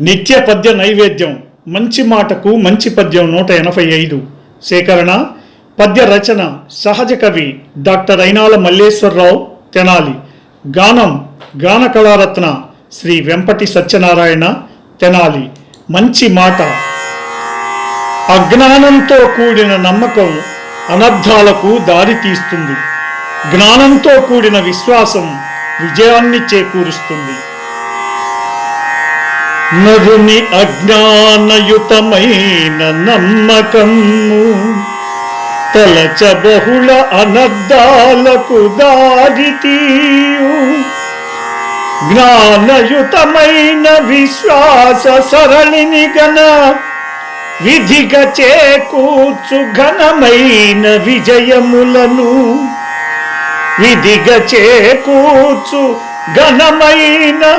నిత్య పద్య నైవేద్యం. మంచి మాటకు మంచి పద్యం నూట ఎనభై ఐదు. సేకరణ పద్య రచన సహజ కవి డాక్టర్ అయినాల మల్లేశ్వరరావు తెనాలి. గానం గాన కళారత్న శ్రీ వెంపటి సత్యనారాయణ తెనాలి. మంచి మాట. అజ్ఞానంతో కూడిన నమ్మకం అనర్థాలకు దారితీస్తుంది జ్ఞానంతో కూడిన విశ్వాసం విజయాన్ని చేకూరుస్తుంది. నరుని అజ్ఞానయుతమైన నమ్మకము తలచ బహుళ అనర్థాలకు దారితీయు. జ్ఞానయుతమైన విశ్వాస సరళిని గన విధిగా చేకూర్చు ఘనమైన విజయములను. విధిగా చేకూర్చు ఘనమైన